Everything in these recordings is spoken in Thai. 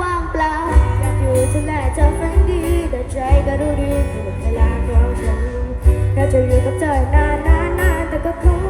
ว่างเปล่าอยากอยู่ถึงแม้เธอฝันดี แต่ใจก็รู้ดีหมดเวลาของฉันแยากจะอยู่กับเธอนานๆแต่ก็คง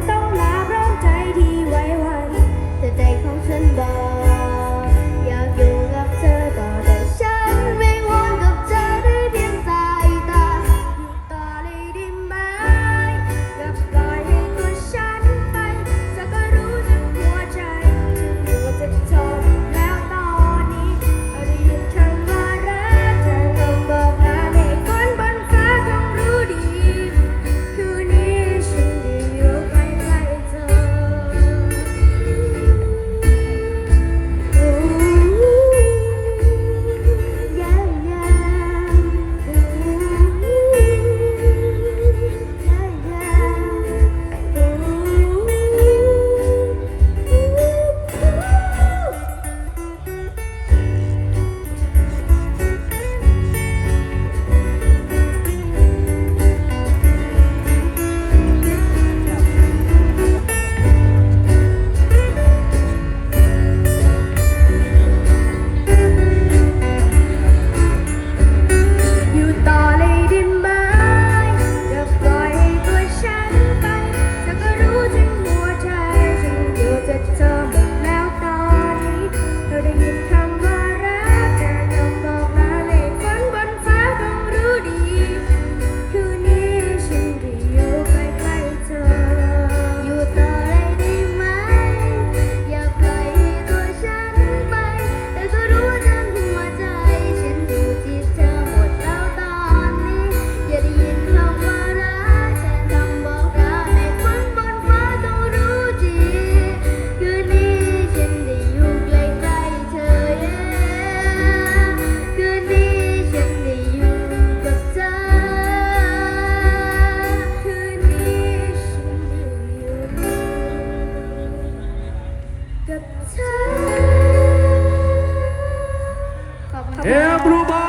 เอฟรูบอ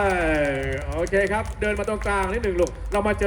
ยโอเคครับ เดินมาตรงกลางนิดหนึ่งลูก เรามาเจอ